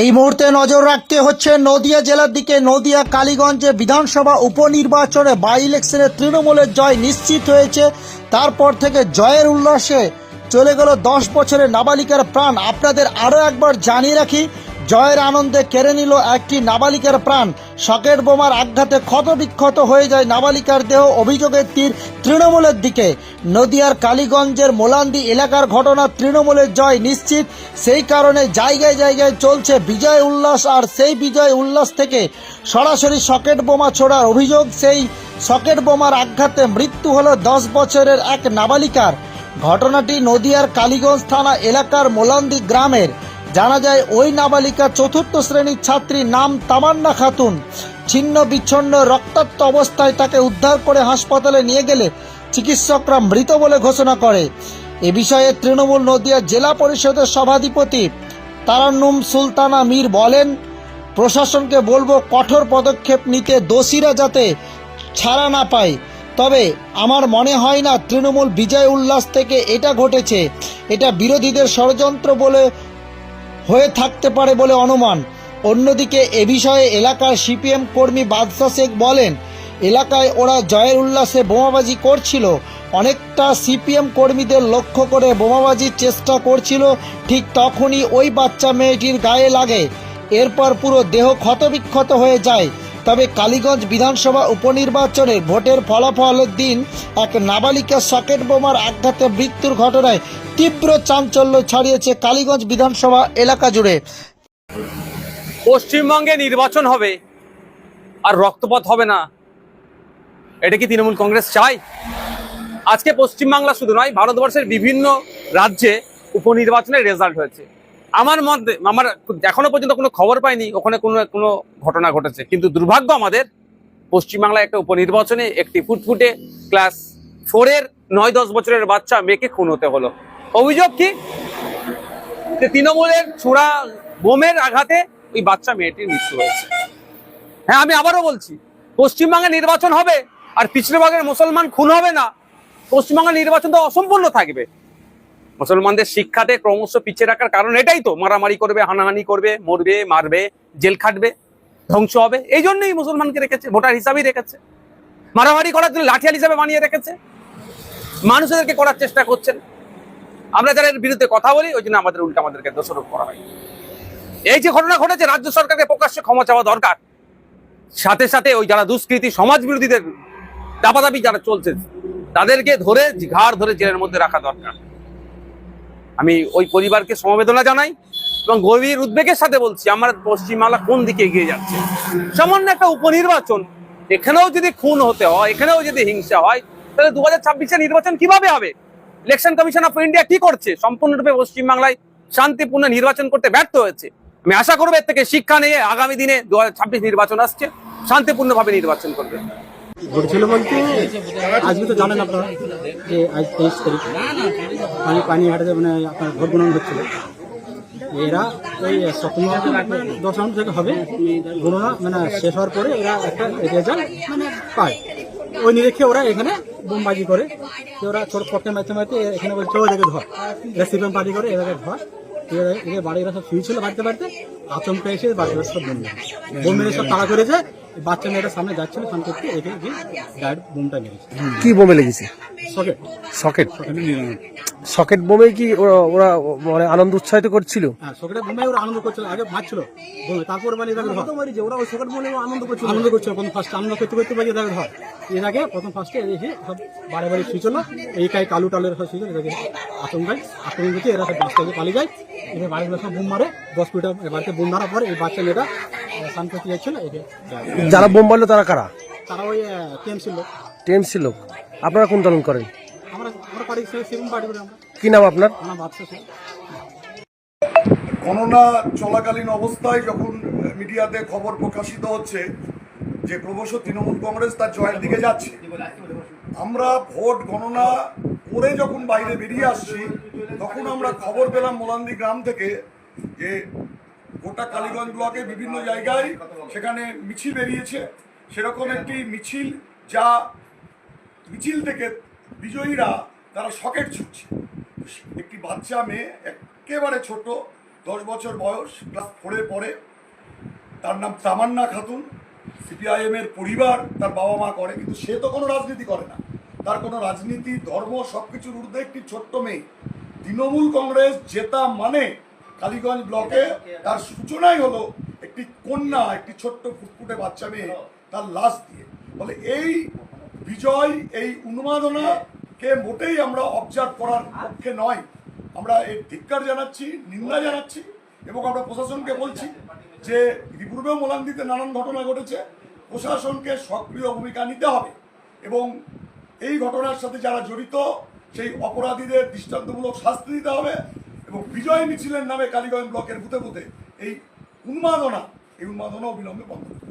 এই মুহূর্তে নজর রাখতে হচ্ছে নদিয়া জেলার দিকে। নদিয়া কালীগঞ্জে বিধানসভা উপনির্বাচনে বাই ইলেকশনে তৃণমূলের জয় নিশ্চিত হয়েছে। তারপর থেকে জয়ের উল্লাসে চলে গেল দশ বছরের নাবালিকার প্রাণ। আপনাদের আরও একবার জানিয়ে রাখি জয়ের আনন্দে কেড়ে নিল একটি নাবালিকার প্রাণ। সকেট বোমার আঘাতে ক্ষতবিক্ষত হয়ে যায় নাবালিকার দেহ অভিযোগের তীর তৃণমূলের দিকে। নদিয়ার কালীগঞ্জের মোলান্দি এলাকার ঘটনা তৃণমূলের জয় নিশ্চিত। সেই কারণে জায়গায় জায়গায় চলছে বিজয় উল্লাস আর সেই বিজয় উল্লাস থেকে সরাসরি সকেট বোমা ছোড়ার অভিযোগ। সেই সকেট বোমার আঘাতে মৃত্যু হলো দশ বছরের এক নাবালিকার। ঘটনাটি নদিয়ার কালীগঞ্জ থানা এলাকার মোলান্দি গ্রামের। জানা যায় ওই নাবালিকা চতুর্থ শ্রেণির ছাত্রী নাম তামান্না খাতুন। ছিন্ন বিচ্ছন্ন রক্তাক্ত অবস্থায় তাকে উদ্ধার করে হাসপাতালে নিয়ে গেলে চিকিৎসকরা মৃত বলে ঘোষণা করে। এ বিষয়ে তৃণমূল নদিয়া জেলা পরিষদের সভাধিপতি তারান্নুম সুলতানা মীর বলেন, প্রশাসনকে বলব কঠোর পদক্ষেপ নিতে দোষীরা যাতে ছাড়া না পায়। তবে আমার মনে হয় না তৃণমূল বিজয় উল্লাস থেকে এটা ঘটেছে। এটা বিরোধীদের ষড়যন্ত্র বলে হয়ে থাকতে পারে বলে অনুমান। অন্যদিকে এ বিষয়ে এলাকার সিপিএম কর্মী বাদশা শেখ বলেন, এলাকায় ওরা জয়ের উল্লাসে বোমাবাজি করছিল। অনেকটা সিপিএম কর্মীদের লক্ষ্য করে বোমাবাজির চেষ্টা করছিল, ঠিক তখনই ওই বাচ্চা মেয়েটির গায়ে লাগে। এরপর পুরো দেহ ক্ষতবিক্ষত হয়ে যায়। তবে কালীগঞ্জ বিধানসভা উপনির্বাচনে ভোটের ফলাফলের দিন এক নাবালিকা সকেট বোমার আঘাতে মৃত্যুর ঘটনায় তীব্র চাঞ্চল্য ছড়িয়েছে কালীগঞ্জ বিধানসভা এলাকা জুড়ে। পশ্চিমবঙ্গে নির্বাচন হবে আর রক্তপাত হবে না। এটা কি তৃণমূল কংগ্রেস চায়? আজকে পশ্চিমবাংলা শুধু নয়, ভারতবর্ষের বিভিন্ন রাজ্যে উপনির্বাচনের রেজাল্ট হয়েছে। আমার মধ্যে, আমার এখনও পর্যন্ত কোনো খবর পাইনি, ওখানে কোনো কোনো ঘটনা ঘটেছে। কিন্তু দুর্ভাগ্য আমাদের, পশ্চিমবাংলায় একটা উপনির্বাচনে একটি ফুটফুটে ক্লাস ফোরের নয় দশ বছরের বাচ্চা মেয়েকে খুন হতে হলো। অভিযোগ কি? যে তৃণমূলের ছোড়া বোমের আঘাতে ওই বাচ্চা মেয়েটির মৃত্যু হয়েছে। হ্যাঁ আমি আবারও বলছি, পশ্চিমবঙ্গে নির্বাচন হবে আর পিছনে ভাগের মুসলমান খুন হবে না। পশ্চিমবঙ্গের নির্বাচন তো অসম্পূর্ণ থাকবে। মুসলমানদের শিক্ষাতে ক্রমশ পিছিয়ে রাখার কারণ এটাই তো। মারামারি করবে, হানাহানি করবে, মরবে, মারবে, জেল খাটবে, ধ্বংস হবে। এই জন্যই মুসলমানকে রেখেছে, ভোটার হিসাবেই রেখেছে। মারামারি করার জন্য লাঠিয়াল হিসাবে বানিয়ে রেখেছে। মানুষদেরকে করার চেষ্টা করছেন। আমরা যারা এর বিরুদ্ধে কথা বলি, ওই জন্য আমাদের উল্টা আমাদেরকে দোষারোপ করা হয়। এই যে ঘটনা ঘটেছে, রাজ্য সরকারকে প্রকাশ্যে ক্ষমা চাওয়া দরকার। সাথে সাথে ওই যারা দুষ্কৃতী সমাজ বিরোধীদের দাবাদাবি যারা চলছে, তাদেরকে ধরে, ঘাড় ধরে জেলের মধ্যে রাখা দরকার। আমি ওই পরিবারকে সমবেদনা জানাই এবং গভীর উদ্বেগের সাথে বলছি, আমার পশ্চিমবাংলা কোন দিকে এগিয়ে যাচ্ছে? সামান্য একটা উপনির্বাচন, এখানেও যদি খুন হতে হয়, এখানেও যদি হিংসা হয়, তাহলে দু হাজার নির্বাচন কীভাবে হবে? ইলেকশন কমিশন অফ ইন্ডিয়া কি করছে? সম্পূর্ণরূপে পশ্চিমবাংলায় শান্তিপূর্ণ নির্বাচন করতে ব্যর্থ হয়েছে। আমি আশা করব এর থেকে শিক্ষা নিয়ে আগামী দিনে দু হাজার ছাব্বিশ নির্বাচন আসছে, শান্তিপূর্ণভাবে নির্বাচন করবে। ঘটেছিল বলতে, আজকে তো জানেন আপনারা যে আজ তেইশ তারিখ। পানি পানিহাটাতে মানে আপনার ভোট গ্রহণ হচ্ছিল। এরা ওই সপ্তম দশ রাউন্ড থেকে হবে। গণনা মানে শেষ হওয়ার পরে এরা একটা রেজাল্ট মানে পায়। ওই নিরীক্ষে ওরা এখানে বোমবাজি করে। ওরা ছোট পক্ষে মারতে মারতে এখানে বলছে ওদেরকে ধর। এরা সিপিএম পার্টি করে, এদেরকে ধর। এরা এদের বাড়িরা সব শুয়েছিল বাড়িতে বাড়িতে। আচমকা এসে বাড়ির সব বোম মেরে বোম মেরে সব তাড়া করেছে। বাচ্চা মেয়েটা সামনে যাচ্ছিল ফান করতে। একে গিয়ে ডাইরেক্ট বোমটা মেরেছে। কি বোমে লেগেছে? সকেট সকেট সকেটে সকেট বোমে কি ওরা ওরা মানে আনন্দ উৎসাহিত করছিল? হ্যাঁ সকেটে বোমে ওরা আনন্দ করছিল আগে মারছিল বোমে তারপর মানে ওরা ওই সকেট বোমে আনন্দ করছিল। আনন্দ করছিল প্রথম ফার্স্ট আনন্দ করতে করতে এর আগে প্রথম ফার্স্টে সব শুয়েছিল এই কাই কালু টালের সব শুয়েছিল আতঙ্কায় এরা সব পালিয়ে যায়। এবার বাড়িগুলো সব বোম মারে। দশ মিটার বাড়িতে বোম মারার পরে এই বাচ্চা মেয়েটা স্নান করতে যাচ্ছিল একে যারা বোম মারলো তারা কারা? তারা ওই টিএমসি লোক। টিএমসি লোক। আপনারা কোন দলন করেন? কি নাম আপনার? আমরা গণনা চলাকালীন অবস্থায় যখন মিডিয়াতে খবর প্রকাশিত হচ্ছে যে ক্রমশ তৃণমূল কংগ্রেস তার জয়ের দিকে যাচ্ছে আমরা ভোট গণনা করে যখন বাইরে বেরিয়ে আসছি তখন আমরা খবর পেলাম মোলান্দি গ্রাম থেকে যে গোটা কালীগঞ্জ ব্লকে বিভিন্ন জায়গায় সেখানে মিছিল বেরিয়েছে। সেরকম একটি মিছিল যা মিছিল থেকে বিজয়ীরা তারা সকেট ছুটছে। একটি বাচ্চা মেয়ে, একেবারে ছোট, দশ বছর বয়স, ক্লাস ফোরে পড়ে তার নাম তামান্না খাতুন। সিপিআইএম এর পরিবার তার বাবা মা করে, কিন্তু সে তো কোনো রাজনীতি করে না। তার কোনো রাজনীতি, ধর্ম, সবকিছুর ঊর্ধ্বে একটি ছোট্ট মেয়ে। তৃণমূল কংগ্রেস জেতা মানে কালীগঞ্জ ব্লকে তার সূচনাই হলো একটি কন্যা, একটি ছোট্ট ফুটফুটে বাচ্চা মেয়ে তার লাশ দিয়ে। বলে এই বিজয়, এই উন্মাদনাকে মোটেই আমরা অবজার্ভ করার পক্ষে নয় আমরা এর ধিক্কার জানাচ্ছি, নিন্দা জানাচ্ছি এবং আমরা প্রশাসনকে বলছি যে ইতিপূর্বেও মোলান্দিতে নানান ঘটনা ঘটেছে, প্রশাসনকে সক্রিয় ভূমিকা নিতে হবে এবং এই ঘটনার সাথে যারা জড়িত, সেই অপরাধীদের দৃষ্টান্তমূলক শাস্তি দিতে হবে এবং বিজয় মিছিলের নামে কালীগঞ্জ ব্লকের বুথে বুথে এই উন্মাদনা এই উন্মাদনা অবিলম্বে বন্ধ করতে।